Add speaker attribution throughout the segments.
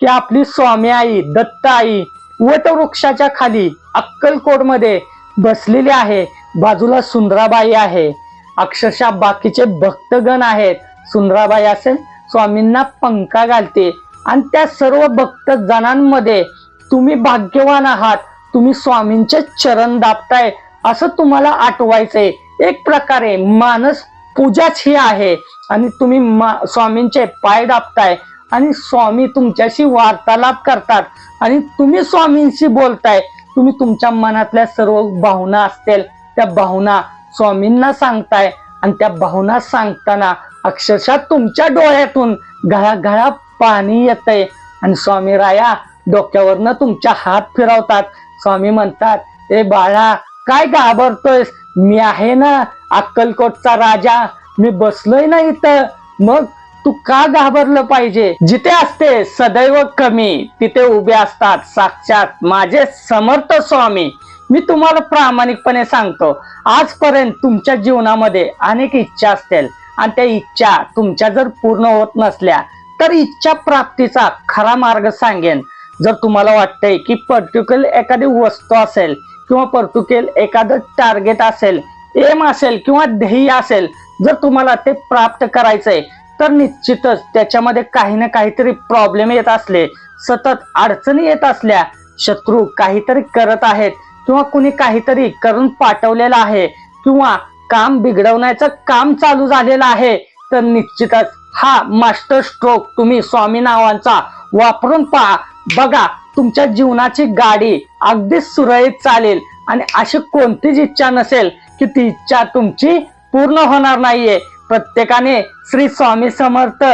Speaker 1: की आपली स्वामी आई दत्त आई वटवृक्षाच्या खाली अक्कलकोटमध्ये बसलेली आहे. बाजूला सुंदराबाई आहे. अक्षरशः बाकीचे भक्तगण आहेत. सुंदराबाई असेल स्वामींना पंखा घालते. आणि त्या सर्व भक्त जणांमध्ये तुम्ही भाग्यवान आहात. तुम्ही स्वामींचे चरण दाबताय असं तुम्हाला आठवायचंय. एक प्रकारे मानस पूजाच ही आहे. आणि तुम्ही स्वामींचे पाय दाबताय. आणि स्वामी तुमच्याशी वार्तालाप करतात. आणि तुम्ही स्वामींशी बोलताय तुम्ही तुमच्या मनातल्या सर्व भावना असतील त्या भावना स्वामींना सांगताय. आणि त्या भावना सांगताना अक्षरशः तुमच्या डोळ्यातून घळाघळा पाणी येतंय. आणि स्वामी राया डोक्यावरनं तुमच्या हात फिरवतात. स्वामी म्हणतात ए बाळा काय घाबरतोयस? मी आहे ना अक्कलकोटचा राजा. मी बसलोय ना इथं. मग तू का घाबरलं पाहिजे? जिथे असते सदैव कमी. तिथे उभे असतात साक्षात माझे समर्थ स्वामी. मी तुम्हाला प्रामाणिकपणे सांगतो आजपर्यंत तुमच्या जीवनामध्ये अनेक इच्छा असतील. आणि त्या इच्छा तुमच्या जर पूर्ण होत नसल्या तर इच्छा प्राप्तीचा खरा मार्ग सांगेन. जर तुम्हाला वाटतंय की पर्टिक्युलर एखादी वस्तू असेल किंवा पर्टिक्युलर एखादं टार्गेट असेल एम असेल किंवा ध्येय असेल जर तुम्हाला ते प्राप्त करायचंय तर निश्चितच त्याच्यामध्ये काही ना काहीतरी प्रॉब्लेम येत असले सतत अडचणी येत असल्या शत्रू काहीतरी करत आहेत किंवा कुणी काहीतरी करून पाठवलेलं आहे किंवा काम बिघडवण्याचं काम चालू झालेलं आहे तर निश्चितच हा मास्टर स्ट्रोक तुम्ही स्वामी नावांचा वापरून पहा. बघा तुमच्या जीवनाची गाडी अगदी सुरळीत चालेल आणि अशी कोणतीच इच्छा नसेल की ती इच्छा तुमची पूर्ण होणार नाहीये. प्रत्येकाने श्री स्वामी समर्थ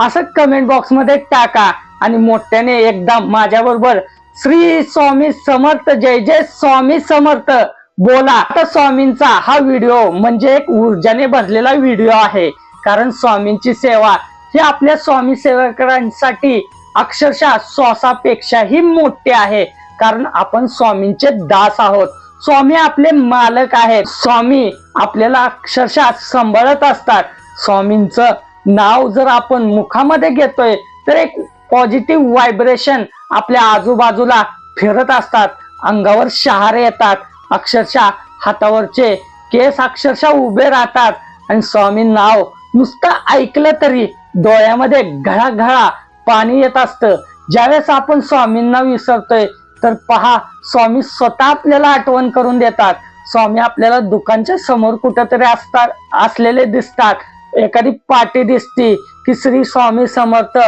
Speaker 1: असं कमेंट बॉक्समध्ये टाका. आणि मोठ्याने एकदा माझ्या बरोबर श्री स्वामी समर्थ जय जय स्वामी समर्थ बोला. आता स्वामींचा हा व्हिडिओ म्हणजे एक ऊर्जाने भरलेला व्हिडिओ आहे. कारण स्वामींची सेवा ही आपल्या स्वामी सेवकांसाठी अक्षरशः श्वासापेक्षाही मोठी आहे. कारण आपण स्वामींचे दास आहोत. स्वामी आपले मालक आहेत. स्वामी आपल्याला अक्षरशः सांभाळत असतात. स्वामींचं नाव जर आपण मुखामध्ये घेतोय तर एक पॉझिटिव्ह व्हायब्रेशन आपल्या आजूबाजूला फिरत असतात. अंगावर शहारे येतात. अक्षरशः हातावरचे केस अक्षरशः उभे राहतात. आणि स्वामी नाव नुसतं ऐकलं तरी डोळ्यामध्ये घळाघळा पाणी येत असतं. ज्यावेळेस आपण स्वामींना विसरतोय तर पहा स्वामी स्वतः आपल्याला आठवण करून देतात. स्वामी आपल्याला दुकानच्या समोर कुठेतरी असतात असलेले दिसतात. एखादी पाटी दिसती की श्री स्वामी समर्थ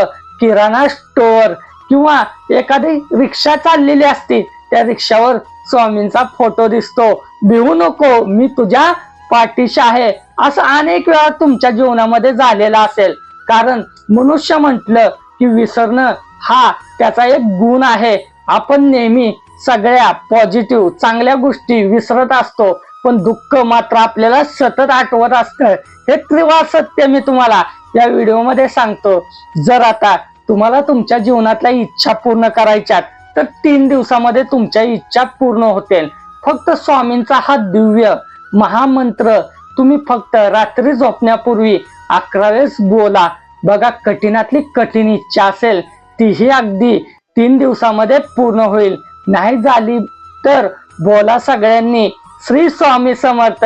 Speaker 1: किराणा स्टोअर किंवा एखादी रिक्षा चाललेली असती त्या रिक्षावर स्वामींचा फोटो दिसतो. भिवू नको मी तुझ्या पाठीशी आहे. असं अनेक वेळा तुमच्या जीवनामध्ये झालेलं असेल. कारण मनुष्य म्हटलं की विसरणं हा त्याचा एक गुण आहे. आपण नेहमी सगळ्या पॉझिटिव्ह चांगल्या गोष्टी विसरत असतो पण दुःख मात्र आपल्याला सतत आठवत असतं. हे त्रिवा सत्य मी तुम्हाला या व्हिडिओमध्ये सांगतो. जर आता तुम्हाला तुमच्या जीवनातल्या इच्छा पूर्ण करायच्यात तर तीन दिवसामध्ये तुमच्या इच्छा पूर्ण होतील. फक्त स्वामींचा हा दिव्य महामंत्र तुम्ही फक्त रात्री झोपण्यापूर्वी अकरा वेळेस बोला. बघा कठीणातली कठीण इच्छा असेल तीही अगदी तीन दिवसामध्ये पूर्ण होईल. नाही झाली तर बोला सगळ्यांनी. श्री स्वामी समर्थ.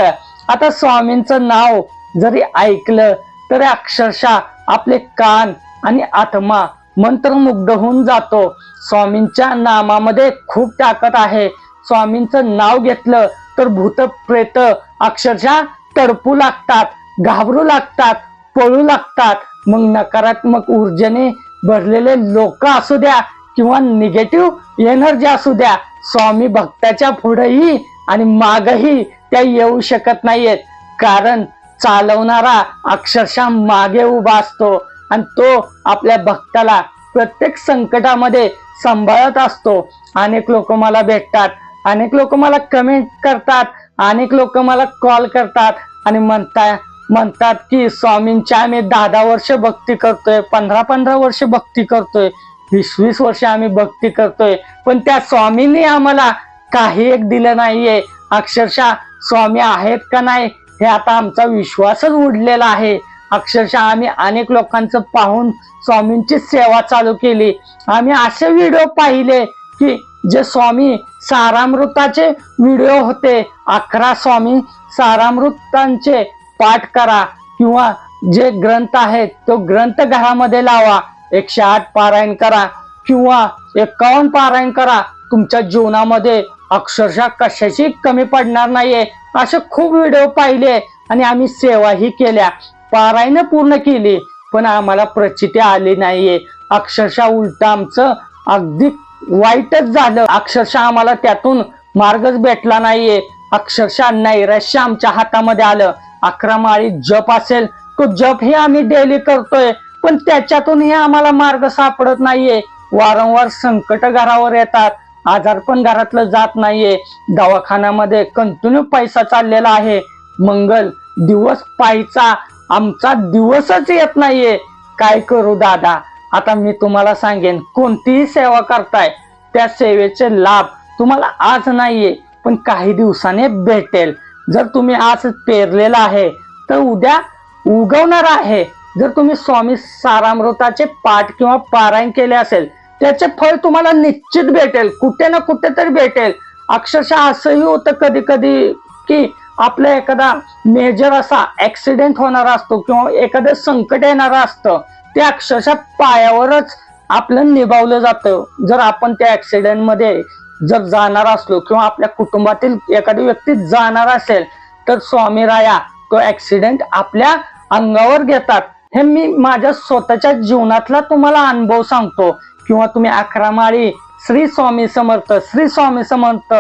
Speaker 1: आता स्वामींचं नाव जरी ऐकलं तरी अक्षरशः आपले कान आणि आत्मा मंत्रमुग्ध होऊन जातो. स्वामींच्या नामामध्ये खूप ताकद आहे. स्वामींचं नाव घेतलं तर भूत प्रेत अक्षरशः तडपू लागतात घाबरू लागतात पळू लागतात. मग नकारात्मक ऊर्जेने भरलेले लोक असू द्या किंवा निगेटिव्ह एनर्जी असू द्या स्वामी भक्ताच्या पुढेही आणि मागही त्या येऊ शकत नाहीयेत. कारण चालवणारा अक्षरशः मागे उभा असतो आणि तो आपल्या भक्ताला प्रत्येक संकटामध्ये सांभाळत असतो. अनेक लोक मला भेटतात अनेक लोक मला कमेंट करतात अनेक लोक मला कॉल करतात आणि म्हणता म्हणतात की स्वामींच्या आम्ही दहा दहा वर्ष भक्ती करतोय पंधरा पंधरा वर्ष भक्ती करतोय. वीस वीस वर्ष आम्ही भक्ती करतोय. पण त्या स्वामींनी आम्हाला काही एक दिलं नाहीये. अक्षरशः स्वामी आहेत का नाही हे आता आमचा विश्वासच उडलेला आहे. अक्षरशः आम्ही अनेक लोकांचं पाहून स्वामींची सेवा चालू केली. आम्ही असे व्हिडिओ पाहिले की जे स्वामी सारामृताचे व्हिडिओ होते. अकरा स्वामी सारामृतांचे पाठ करा किंवा जे ग्रंथ आहेत तो ग्रंथ घरामध्ये लावा. एकशे आठ पारायण करा किंवा एकावन्न पारायण करा. तुमच्या जीवनामध्ये अक्षरशः कशाची कमी पडणार नाहीये. असे खूप व्हिडिओ पाहिले आणि आम्ही सेवाही केल्या. पारायण पूर्ण केली पण आम्हाला प्रचिती आली नाहीये. अक्षरशः उलट आमचं अगदी वाईटच झालं. अक्षरशः आम्हाला त्यातून मार्गच भेटला नाहीये. अक्षरशः नैराश्य आमच्या हातामध्ये आलं. अकरा माळी जप असेल तो जप हे आम्ही डेली करतोय. पण त्याच्यातूनही आम्हाला मार्ग सापडत नाहीये. वारंवार संकट घरावर येतात. आजार पण घरातलं जात नाहीये. दवाखान्यामध्ये कंटिन्यू पैसा चाललेला आहे. मंगल दिवस पायचा आमचा दिवसच येत नाहीये. काय करू दादा? आता मी तुम्हाला सांगेन कोणतीही सेवा करताय त्या सेवेचे लाभ तुम्हाला आज नाहीये पण काही दिवसाने भेटेल. जर तुम्ही आज पेरलेला आहे तर उद्या उगवणार आहे. जर तुम्ही स्वामी सारामृताचे पाठ किंवा पारायण केले असेल त्याचे फळ तुम्हाला निश्चित भेटेल कुठे ना कुठे तरी भेटेल. अक्षरशः असंही होतं कधी कधी की आपला एखादा मेजर असा ऍक्सिडेंट होणारा असतो किंवा एखादं संकट येणारं असतं ते अक्षरशः पायावरच आपलं निभावलं जातं. जर आपण त्या ऍक्सिडेंटमध्ये जर जाणार असलो किंवा आपल्या कुटुंबातील एखादी व्यक्ती जाणार असेल तर स्वामी राया तो ऍक्सिडेंट आपल्या अंगावर घेतात. हे मी माझ्या स्वतःच्या जीवनातला तुम्हाला अनुभव सांगतो. किंवा तुम्ही अकरा माळी श्री स्वामी समर्थ श्री स्वामी समर्थ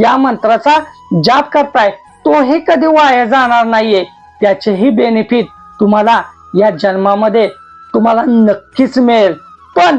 Speaker 1: या मंत्राचा जाप करताय तोही कधी वाया जाणार नाहीये. त्याचेही बेनिफिट तुम्हाला या जन्मामध्ये तुम्हाला नक्कीच मिळेल. पण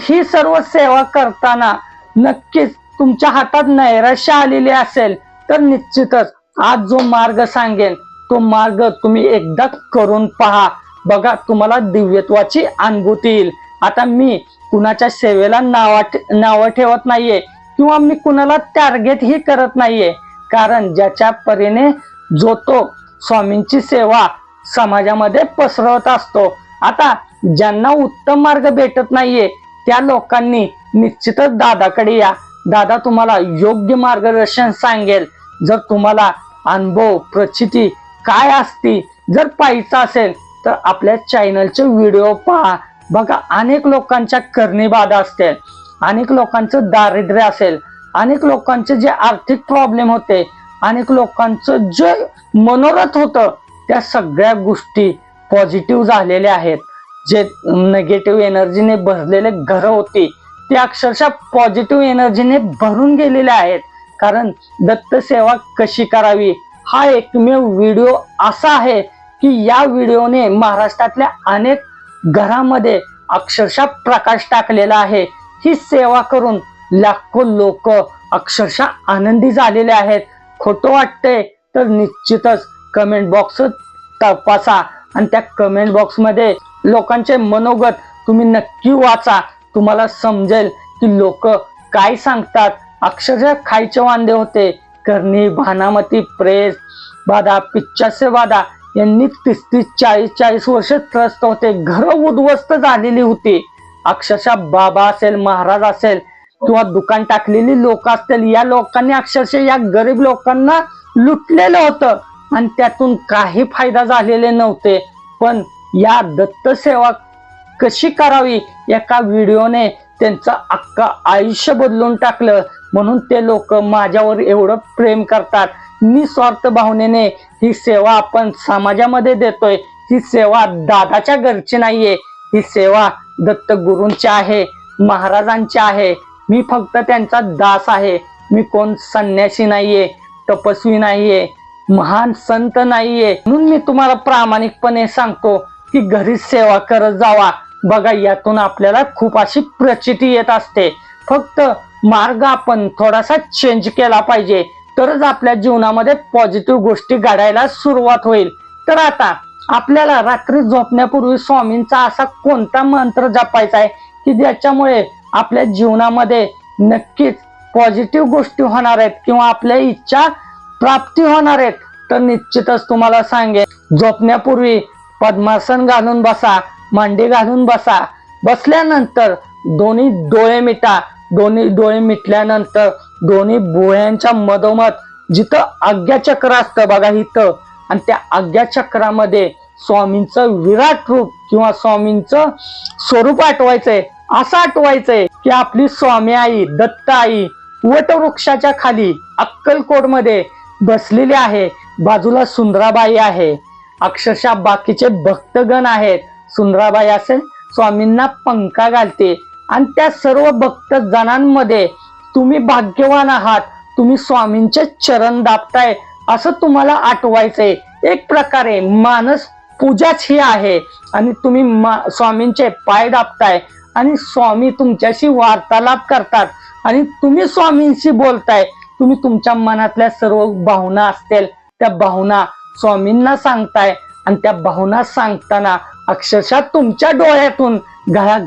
Speaker 1: ही सर्व सेवा करताना नक्कीच तुमच्या हातात नैराश्य आलेली असेल तर निश्चितच आज जो मार्ग सांगेन तो मार्ग तुम्ही एकदा करून पहा. बघा तुम्हाला दिव्यत्वाची अनुभूती येईल. आता मी कुणाच्या सेवेला नावा नावं ठेवत नाहीये किंवा मी कुणाला टार्गेट ही करत नाहीये. कारण ज्याच्या परीने जो तो स्वामींची सेवा समाजामध्ये पसरवत असतो. आता ज्यांना उत्तम मार्ग भेटत नाहीये त्या लोकांनी निश्चितच दादाकडे या. दादा तुम्हाला योग्य मार्गदर्शन सांगेल. जर तुम्हाला अनुभव प्रचिती काय असती जर पाहायचं असेल तर आपल्या चॅनलचे व्हिडिओ पहा. बघा अनेक लोकांच्या करणीबाधा असतील. अनेक लोकांचं दारिद्र्य असेल. अनेक लोकांचे जे आर्थिक प्रॉब्लेम होते अनेक लोकांचं जे मनोरथ होतं त्या सगळ्या गोष्टी पॉझिटिव्ह झालेल्या आहेत. जे निगेटिव्ह एनर्जीने भरलेले घरं होती ते अक्षरशः पॉझिटिव्ह एनर्जीने भरून गेलेले आहेत. कारण दत्तसेवा कशी करावी? हा एकमेव व्हिडिओ असा आहे की या व्हिडिओने महाराष्ट्रातल्या अनेक घरामध्ये अक्षरशः प्रकाश टाकलेला आहे. ही सेवा करून लाखो लोक अक्षरशः आनंदी झालेले आहेत. खोटं वाटतंय तर निश्चितच कमेंट बॉक्स तपासा. आणि त्या कमेंट बॉक्समध्ये लोकांचे मनोगत तुम्ही नक्की वाचा. तुम्हाला समजेल की लोक काय सांगतात. अक्षरशः खायचे वांदे होते. करणी भानामती प्रेस बाधा पिच्चासे बाधा. यांनी तीस तीस चाळीस चाळीस वर्ष त्रस्त होते. घर उद्ध्वस्त झालेली होती. अक्षरशः बाबा असेल महाराज असेल किंवा दुकान टाकलेली लोक असतील या लोकांनी अक्षरशः या गरीब लोकांना लुटलेलं होतं. आणि त्यातून काही फायदा झालेले नव्हते. पण या दत्त सेवा कशी करावी? एका व्हिडिओने त्यांचं अख्खं आयुष्य बदलून टाकलं. म्हणून ते लोक माझ्यावर एवढं प्रेम करतात. निस्वार्थ भावनेने ही सेवा आपण समाजामध्ये देतोय. ही सेवा दादाच्या घरची नाहीये. ही सेवा दत्त गुरूंची आहे महाराजांची आहे. मी फक्त त्यांचा दास आहे. मी कोण संन्यासी नाहीये तपस्वी नाहीये महान संत नाहीये. म्हणून मी तुम्हाला प्रामाणिकपणे सांगतो की घरी सेवा करत जावा. बघा यातून आपल्याला खूप अशी प्रचिती येत असते. फक्त मार्ग आपण थोडासा चेंज केला पाहिजे. तरच आपल्या जीवनामध्ये पॉझिटिव्ह गोष्टी घडायला सुरुवात होईल. तर आता आपल्याला रात्री झोपण्यापूर्वी स्वामींचा असा कोणता मंत्र जपायचा आहे? की ज्याच्यामुळे आपल्या जीवनामध्ये नक्कीच पॉझिटिव्ह गोष्टी होणार आहेत किंवा आपल्या इच्छा प्राप्ती होणार आहेत? तर निश्चितच तुम्हाला सांगेन. झोपण्यापूर्वी पद्मासन घालून बसा मांडी घालून बसा. बसल्यानंतर दोन्ही डोळे मिटा. दोन्ही डोळे मिटल्यानंतर दोन्ही बोळ्यांच्या मधोमध जिथं आज्ञाचक्र असतं बघा इथं. आणि त्या आज्ञाचक्रामध्ये स्वामींचं विराट रूप किंवा स्वामींचं स्वरूप आठवायचंय. असं आठवायचंय की आपली स्वामी आई दत्त आई वटवृक्षाच्या खाली अक्कलकोटमध्ये बसलेली आहे. बाजूला सुंदराबाई आहे. अक्षरशः बाकीचे भक्तगण आहेत. सुंदराबाई असेल स्वामींना पंखा घालते. आणि त्या सर्व भक्त जणांमध्ये तुम्ही भाग्यवान आहात तुम्ही स्वामींचे चरण दाबताय असं तुम्हाला आठवायचंय. एक प्रकारे मानस पूजाच ही आहे आणि तुम्ही मा- स्वामींचे पाय दाबताय आणि स्वामी तुमच्याशी वार्तालाप करतात आणि तुम्ही स्वामींशी बोलताय. तुम्ही तुमच्या मनातल्या सर्व भावना असतील त्या भावना स्वामींना सांगताय आणि त्या भावना सांगताना अक्षरशः तुमच्या डोळ्यातून घळा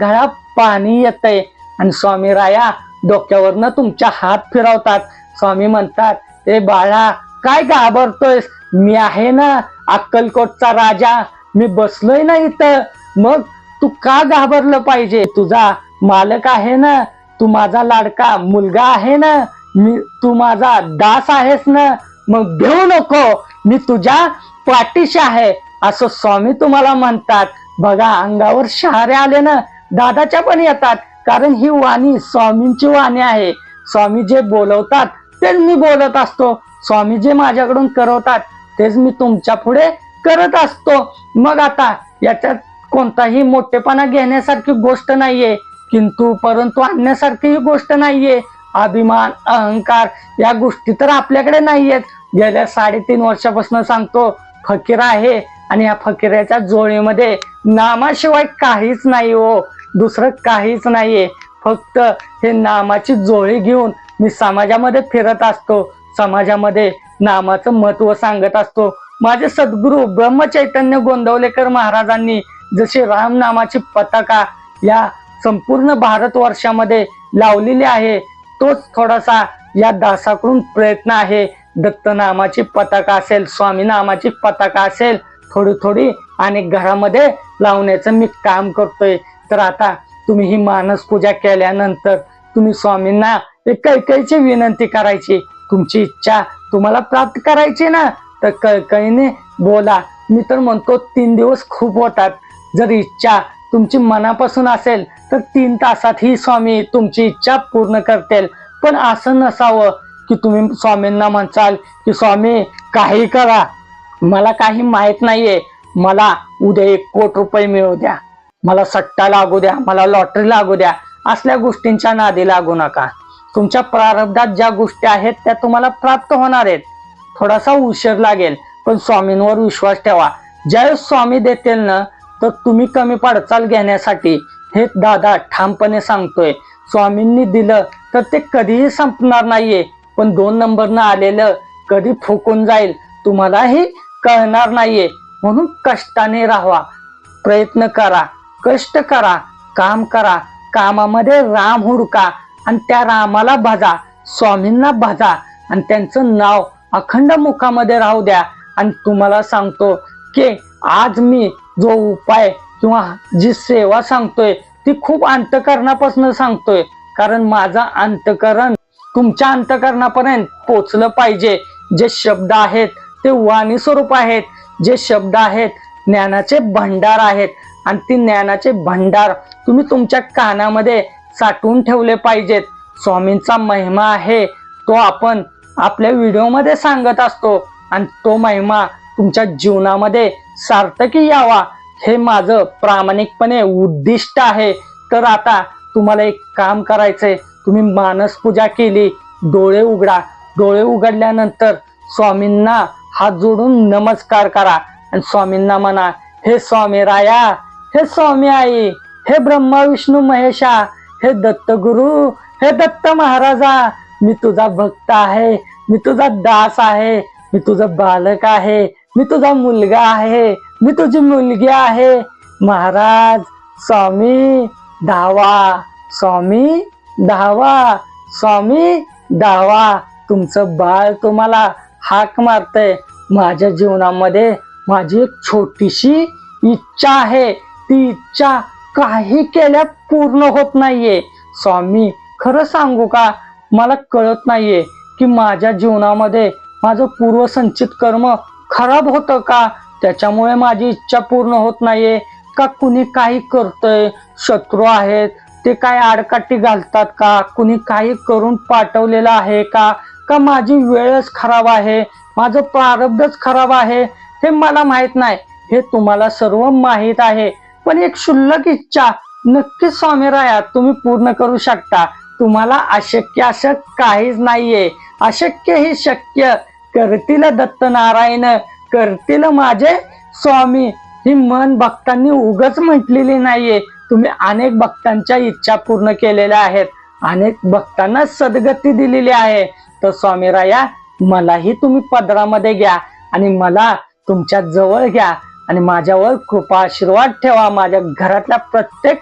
Speaker 1: पाणी येतंय. आणि स्वामी राया डोक्यावरनं तुमच्या हात फिरवतात. स्वामी म्हणतात ए बाळा काय घाबरतोयस? मी आहे ना अक्कलकोटचा राजा. मी बसलोय ना इथं. मग तू का घाबरलं पाहिजे? तुझा मालक आहे ना. तू माझा लाडका मुलगा आहे ना. मी तू माझा दास आहेस ना. मग घेऊ नको. मी तुझ्या पाठीशी आहे. असं स्वामी तुम्हाला म्हणतात. बघा अंगावर शहारे आले ना. दादाच्या पण येतात. कारण ही वाणी स्वामींची वाणी आहे. स्वामी जे बोलवतात तेच मी बोलत असतो. स्वामी जे माझ्याकडून करवतात तेच मी तुमच्यापुढे करत असतो. मग आता याच्यात कोणताही मोठेपणा घेण्यासारखी गोष्ट नाहीये. किंतु परंतु आणण्यासारखी ही गोष्ट नाहीये. अभिमान अहंकार या गोष्टी तर आपल्याकडे नाहीयेत. गेल्या साडेतीन वर्षापासून सांगतो फकीर आहे. आणि या फकीराच्या जोळीमध्ये नामाशिवाय काहीच नाही हो. दुसरं काहीच नाहीये. फक्त हे नामाची जोळी घेऊन मी समाजामध्ये फिरत असतो. समाजामध्ये नामाचं महत्त्व सांगत असतो. माझे सद्गुरू ब्रह्मचैतन्य गोंदवलेकर महाराजांनी जशी राम नामाची पताका या संपूर्ण भारतवर्षामध्ये लावलेली आहे तोच थोडासा या दासाकडून प्रयत्न आहे. दत्त नामाची पताका असेल स्वामी नामाची पताका असेल थोडी थोडी आणि घरामध्ये लावण्याचं मी काम करतोय. तर आता तुम्ही ही मानस पूजा केल्यानंतर तुम्ही स्वामींना कैकईची विनंती करायची. तुमची इच्छा तुम्हाला प्राप्त करायची ना? तर कैकईने बोला. मी तर म्हणतो तीन दिवस खूप होतात. जर इच्छा तुमची मनापासून असेल तर तीन तासात ही स्वामी तुमची इच्छा पूर्ण करतील. पण असं नसावं की तुम्ही स्वामींना म्हणचाल की स्वामी काही करा. मला काही माहीत नाहीये. मला उद्या एक कोट रुपये मिळू द्या. मला सट्टा लागू द्या मला लॉटरी लागू द्या. असल्या गोष्टींच्या नादी लागू नका. तुमच्या प्रारब्धात ज्या गोष्टी आहेत त्या तुम्हाला प्राप्त होणार आहेत. थोडासा उशीर लागेल पण स्वामींवर विश्वास ठेवा. ज्यावेळेस स्वामी देतील ना तर तुम्ही कमी पडचाल घेण्यासाठी हे दादा ठामपणे सांगतोय. स्वामींनी दिलं तर ते कधीही संपणार नाहीये पण दोन नंबरनं आलेलं कधी फुकून जाईल तुम्हालाही कळणार नाहीये. म्हणून कष्टाने राहावा. प्रयत्न करा कष्ट करा काम करा. कामामध्ये राम हुडका आणि त्या रामाला भजा स्वामींना भजा आणि त्यांचं नाव अखंड मुखामध्ये राहू द्या. आणि तुम्हाला सांगतो की आज मी जो उपाय किंवा जी सेवा सांगतोय ती खूप अंतकरणापासून सांगतोय. कारण माझं अंतकरण तुमच्या अंतकरणापर्यंत पोचलं पाहिजे. जे शब्द आहेत ते वाणी स्वरूप आहेत जे शब्द आहेत ज्ञानाचे भंडार आहेत. आणि ती ज्ञानाचे भंडार तुम्ही तुमच्या कानामध्ये साठवून ठेवले पाहिजेत. स्वामींचा महिमा आहे तो आपण आपल्या व्हिडिओमध्ये सांगत असतो. आणि तो महिमा तुमच्या जीवनामध्ये सार्थकी यावा. हे माझं प्रामाणिकपणे उद्दिष्ट आहे. तर आता तुम्हाला एक काम करायचंय. तुम्ही मानस पूजा केली डोळे उघडा. डोळे उघडल्यानंतर स्वामींना हात जोडून नमस्कार करा. आणि स्वामींना म्हणा हे स्वामी राया हे स्वामी आई हे ब्रह्मा विष्णू महेशा हे दत्तगुरु हे दत्त महाराजा मी तुझा भक्त आहे मी तुझा दास आहे मी तुझा बालक आहे मी तुझा मुलगा आहे मी तुझी मुलगी आहे. महाराज स्वामी धावा स्वामी धावा स्वामी धावा तुमचं बाळ तुम्हाला हाक मारतय. माझ्या जीवनामध्ये माझी एक छोटीशी इच्छा आहे. ती इच्छा काही केल्या पूर्ण होत नाहीये. स्वामी खरं सांगू का? मला कळत नाहीये की माझ्या जीवनामध्ये माझं पूर्वसंचित कर्म खराब होतं का? त्याच्यामुळे माझी इच्छा पूर्ण होत नाहीये. का कुणी काही करतंय? शत्रू आहेत. ते काय आडकाठी घालतात का? कुणी काही करून पाठवलेलं आहे का? का माझी वेळच खराब आहे? माझं प्रारब्धच खराब आहे? हे मला माहीत नाही. हे तुम्हाला सर्व माहीत आहे. पण एक क्षुल्लक इच्छा. नक्कीच स्वामीरायात तुम्ही पूर्ण करू शकता. तुम्हाला अशक्य असं काहीच नाहीये. अशक्य हे शक्य. करतील दत्तनारायण करतील माझे स्वामी. ही मन भक्तांनी उगच म्हटलेली नाहीये. तुम्ही अनेक भक्तांच्या इच्छा पूर्ण केलेल्या आहेत. अनेक भक्तांना सद्गती दिलेली आहे. तर स्वामी राया मलाही तुम्ही पदरामध्ये घ्या आणि मला तुमच्या जवळ घ्या आणि माझ्यावर कृपा आशीर्वाद ठेवा. माझ्या घरातल्या प्रत्येक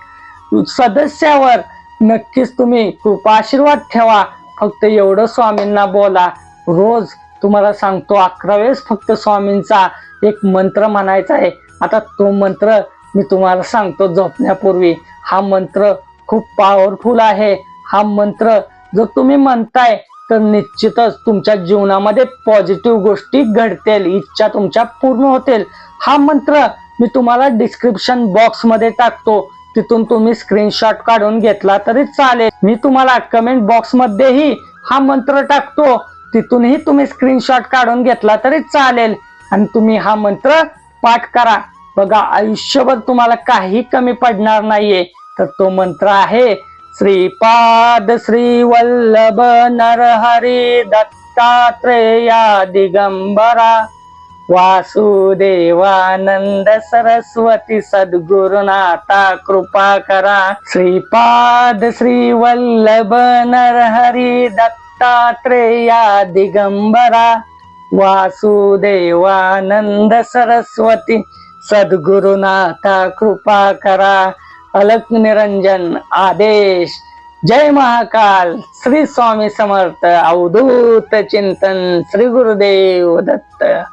Speaker 1: सदस्यावर नक्कीच तुम्ही कृपा आशीर्वाद ठेवा. फक्त एवढं स्वामींना बोला. रोज तुम्हाला सांगतो अकरा वेळेस फक्त स्वामींचा एक मंत्र म्हणायचा आहे. आता तो मंत्र मी तुम्हाला सांगतो झोपण्यापूर्वी. हा मंत्र खूप पॉवरफुल आहे. हा मंत्र जर तुम्ही म्हणताय तर निश्चितच तुमच्या जीवनामध्ये पॉझिटिव्ह गोष्टी घडतील इच्छा तुमच्या पूर्ण होतील. हा मंत्र मी तुम्हाला डिस्क्रिप्शन बॉक्समध्ये टाकतो. तिथून तुम्ही स्क्रीनशॉट काढून घेतला तरी चालेल. मी तुम्हाला कमेंट बॉक्स मध्येही हा मंत्र टाकतो. तिथूनही तुम्ही स्क्रीनशॉट काढून घेतला तरी चालेल. आणि तुम्ही हा मंत्र पाठ करा. बघा आयुष्यभर तुम्हाला काही कमी पडणार नाहीये. तर तो मंत्र आहे श्रीपाद श्री वल्लभ नरहरी दत्तात्रेया दिगंबरा वासुदेवानंद सरस्वती सद्गुरुनाथा कृपा करा। श्रीपाद श्री वल्लभ नरहरी दत्तात्रेया दिगंबरा वासुदेवानंद सरस्वती सद्गुरुनाथा कृपा करा। अलक निरंजन आदेश। जय महाकाल। श्री स्वामी समर्थ। अवधूत चिंतन। श्री गुरुदेव दत्त।